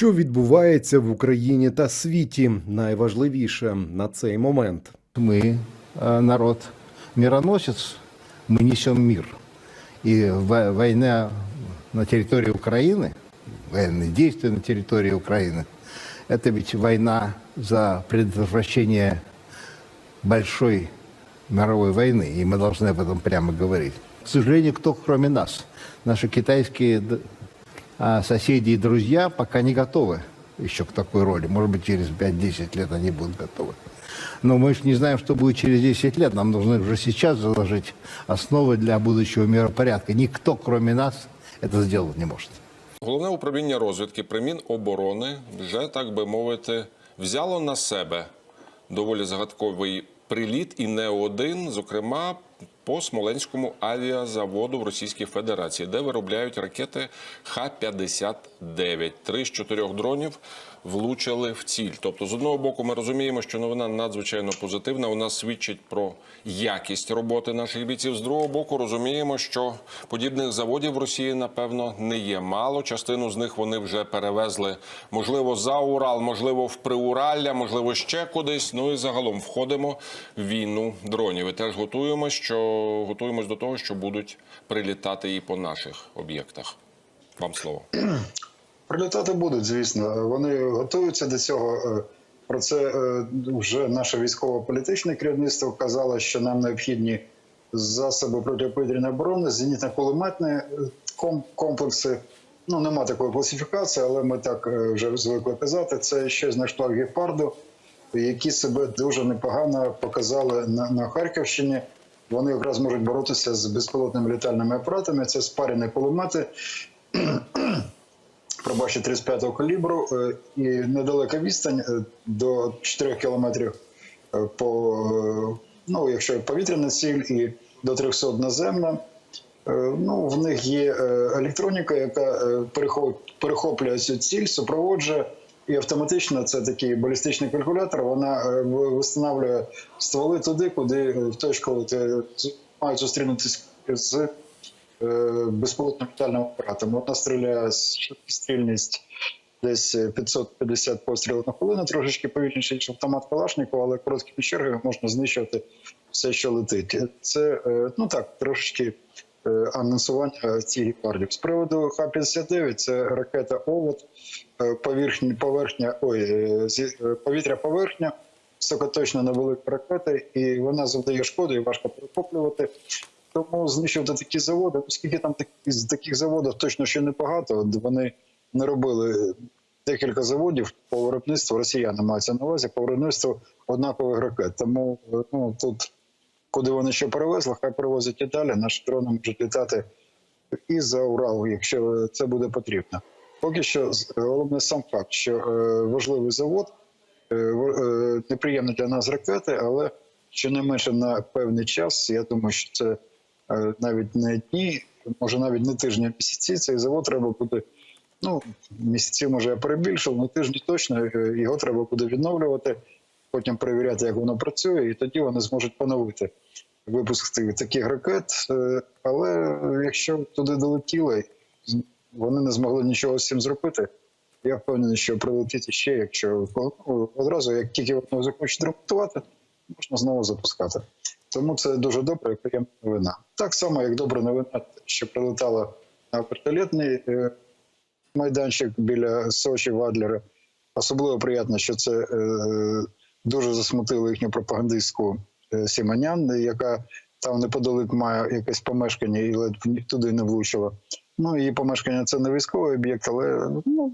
Що відбувається в Україні та світі, найважливіше на цей момент. Мы, э, народ мироносец, мы несем мир. И во- война на территории Украины, военные действия на территории Украины, это ведь война за предотвращение большой мировой войны, и мы должны об этом прямо говорить. К сожалению, кто кроме нас, наши китайские д- а, соседи и друзья пока не готовы еще к такой роли. Может быть, через 5-10 лет они будут готовы. Но мы же не знаем, что будет через 10 лет. Нам нужно уже сейчас заложить основы для будущего миропорядка. Никто, кроме нас, это сделать не может. Головне управління розвідки при Міноборони вже, так би мовити, взяло на себе доволі загадковий приліт і не один, зокрема по Смоленському авіазаводу в Російській Федерації, де виробляють ракети Х-59. Три з чотирьох дронів влучили в ціль. Тобто, з одного боку, ми розуміємо, що новина надзвичайно позитивна. Вона свідчить про якість роботи наших бійців. З другого боку, розуміємо, що подібних заводів в Росії, напевно, не є мало. Частину з них вони вже перевезли, можливо, за Урал, можливо, в Приуралля, можливо, ще кудись. Ну і загалом входимо в війну дронів. І теж готуємось, що готуємось до того, що будуть прилітати і по наших об'єктах. Вам слово. Прилітати будуть, звісно. Вони готуються до цього. Е, Про це е, вже наше військово-політичне керівництво казало, що нам необхідні засоби протиповітряної оборони, зенітно-кулеметні е, комплекси. Ну, нема такої класифікації, але ми так вже звикли казати. Це щось на штат гепарду, які себе дуже непогано показали на, на Харківщині. Вони якраз можуть боротися з безпілотними літальними апаратами. Це спарені кулемети пробачте 35-го калібру е, і недалека відстань е, до 4 кілометрів е, по ну, якщо повітряна ціль, і до 300 наземна. Ну, в них є електроніка, яка перехоплює цю ціль, супроводжує. І автоматично це такий балістичний калькулятор. Вона встановлює стволи туди, куди в от, е, мають зустрінутися з безпілотним літальним апаратом. Вона стріляє з швидкострільність десь е, 550 пострілів на хвилину, трошечки повільніше, ніж автомат Калашникова, але короткими чергами можна знищувати все, що летить. Це е, ну так, трошечки е, анонсування цих гепардів. З приводу Х-59 це ракета Овод, е, поверхня, поверхня, ой, е, е, повітря поверхня. Високоточна невелика ракета, і вона завдає шкоди і важко перехоплювати. Тому знищувати такі заводи, оскільки там такі, з таких заводів точно ще небагато. Вони не робили декілька заводів по виробництву росіяни мається на увазі по виробництву однакових ракет. Тому ну тут, куди вони що перевезли, хай перевозять і далі. Наші дрони можуть літати і за Урал, якщо це буде потрібно. Поки що головне сам факт, що е, важливий завод, е, е, неприємні для нас ракети, але щонайменше на певний час, я думаю, що це е, навіть не дні, може навіть не тижні, а місяці. Цей завод треба буде. Ну, місяці, може, я перебільшив, але тижні точно його треба буде відновлювати, потім перевіряти, як воно працює, і тоді вони зможуть поновити випуск таких ракет. Е, Але якщо туди долетіли, вони не змогли нічого з цим зробити. Я впевнений, що прилетить ще, якщо ну, одразу, як тільки воно захочуть ремонтувати, можна знову запускати. Тому це дуже добре і приємна новина. Так само, як добра новина, що прилетала на вертольотний е, майданчик біля Сочі Вадлера. Особливо приємно, що це е, дуже засмутило їхню пропагандистську е, Сіманян, яка там неподалік має якесь помешкання і ледь туди не влучила. Ну, її помешкання це не військовий об'єкт, але ну,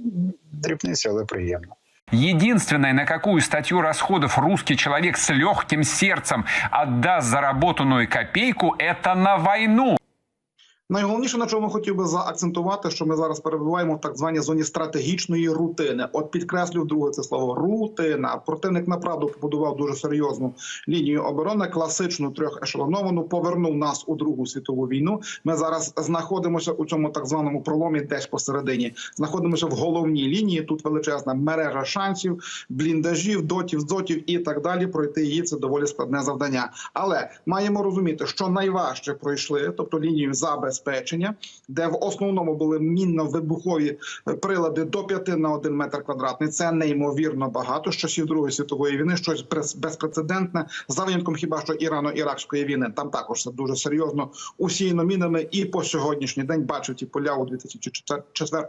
дрібниця, але приємно. Единственное, на какую статью расходов русский человек с легким сердцем отдаст заработанную копейку, это на войну. Найголовніше, на чому хотів би заакцентувати, що ми зараз перебуваємо в так званій зоні стратегічної рутини. От підкреслю друге це слово рутина. Противник направду побудував дуже серйозну лінію оборони, класичну трьохешелоновану, повернув нас у Другу світову війну. Ми зараз знаходимося у цьому так званому проломі, десь посередині. Знаходимося в головній лінії. Тут величезна мережа шансів, бліндажів, дотів, зотів і так далі. Пройти її це доволі складне завдання. Але маємо розуміти, що найважче пройшли, тобто лінію за забезпечення, де в основному були мінно-вибухові е, прилади до 5 на 1 метр квадратний. Це неймовірно багато з часів Другої світової війни, щось безпрецедентне за винятком хіба що Ірано-Іракської війни. Там також це дуже серйозно усіяно мінами. І по сьогоднішній день бачив ті поля у 2004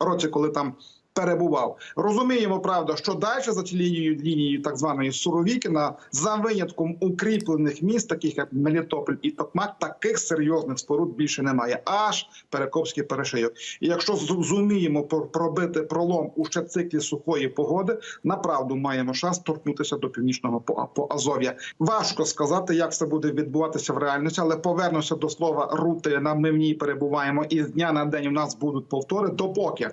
році, коли там. Перебував, розуміємо, правда, що далі за лінією лінією так званої Суровікіна, за винятком укріплених міст, таких як Мелітополь і Токмак, таких серйозних споруд більше немає. Аж Перекопський перешийок. І якщо зуміємо пробити пролом у ще циклі сухої погоди, направду маємо шанс торкнутися до північного по Азов'я. Важко сказати, як це буде відбуватися в реальності, але повернуся до слова рутина. Ми в ній перебуваємо, і з дня на день у нас будуть повтори, допоки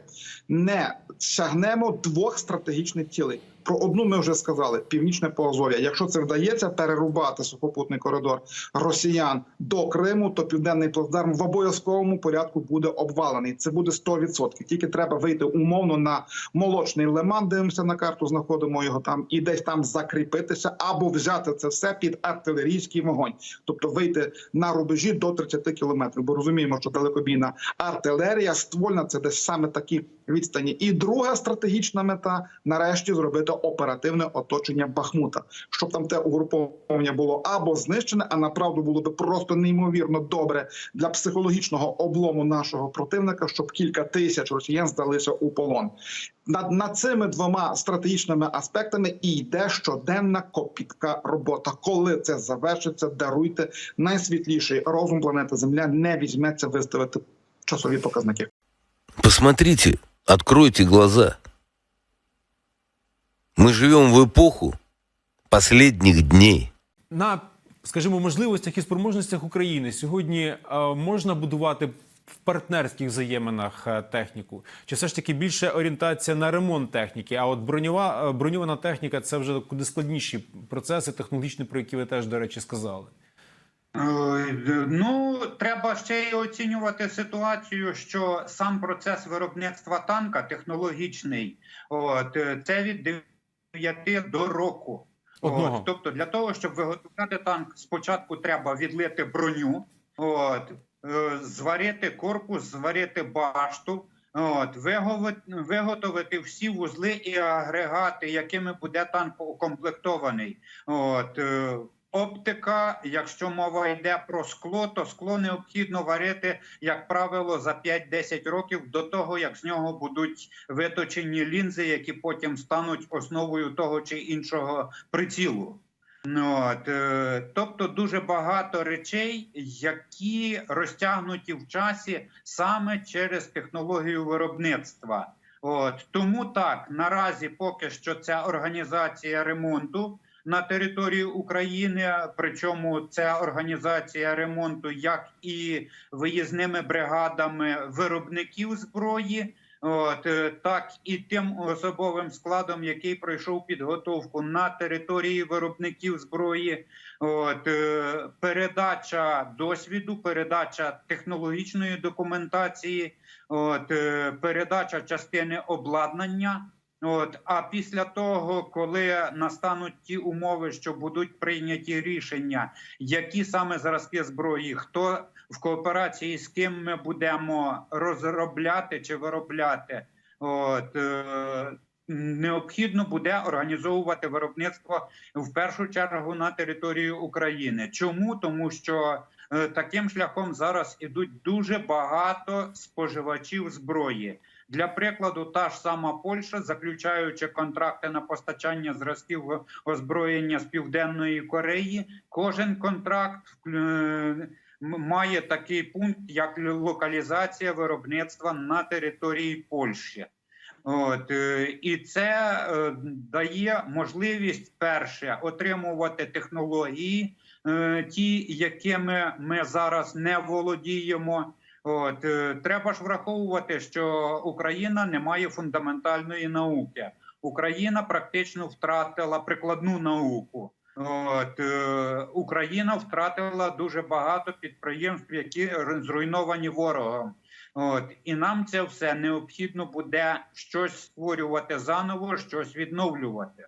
не сягнемо двох стратегічних цілей. Про одну ми вже сказали: північне Поазов'я. Якщо це вдається перерубати сухопутний коридор росіян до Криму, то південний плацдарм в обов'язковому порядку буде обвалений. Це буде 100%. Тільки треба вийти умовно на молочний лиман. Дивимося на карту, знаходимо його там і десь там закріпитися або взяти це все під артилерійський вогонь, тобто вийти на рубежі до 30 кілометрів. Бо розуміємо, що далекобійна артилерія ствольна це десь саме такі відстані. І друга стратегічна мета нарешті зробити оперативне оточення Бахмута, щоб там те угруповання було або знищене, а направду було би просто неймовірно добре для психологічного облому нашого противника, щоб кілька тисяч росіян здалися у полон. Над, над цими двома стратегічними аспектами і йде щоденна копітка робота. Коли це завершиться, даруйте найсвітліший розум планети Земля не візьметься виставити часові показники. Посмотрите, откройте глаза. Мы живем в эпоху последних дней. на, скажімо, можливостях і спроможностях України сьогодні е, можна будувати в партнерських взаєминах е, техніку? Чи все ж таки більше орієнтація на ремонт техніки? А от броньова, е, броньована техніка це вже куди складніші процеси технологічні, про які ви теж, до речі, сказали. Ну, треба ще й оцінювати ситуацію, що сам процес виробництва танка технологічний, от це від 9 до року. Одного. От, тобто, для того, щоб виготовляти танк, спочатку треба відлити броню, от, е, зварити корпус, зварити башту. От, виготовити всі вузли і агрегати, якими буде танк укомплектований. От, е, оптика, якщо мова йде про скло, то скло необхідно варити, як правило, за 5-10 років до того, як з нього будуть виточені лінзи, які потім стануть основою того чи іншого прицілу. Ну, От, е, тобто дуже багато речей, які розтягнуті в часі саме через технологію виробництва. От тому так наразі поки що ця організація ремонту на території України, причому ця організація ремонту, як і виїзними бригадами виробників зброї. От е, так і тим особовим складом, який пройшов підготовку на території виробників зброї, от е, передача досвіду, передача технологічної документації, от е, передача частини обладнання. От а після того, коли настануть ті умови, що будуть прийняті рішення, які саме зразки зброї, хто в кооперації з ким ми будемо розробляти чи виробляти, от е, необхідно буде організовувати виробництво в першу чергу на території України. Чому тому, що е, таким шляхом зараз ідуть дуже багато споживачів зброї. Для прикладу, та ж сама Польща, заключаючи контракти на постачання зразків озброєння з південної Кореї, кожен контракт е, має такий пункт, як локалізація виробництва на території Польщі. От е, і це е, дає можливість перше отримувати технології, ті, якими ми зараз не володіємо. От е, треба ж враховувати, що Україна не має фундаментальної науки. Україна практично втратила прикладну науку. От е, Україна втратила дуже багато підприємств, які зруйновані ворогом. От і нам це все необхідно буде щось створювати заново, щось відновлювати.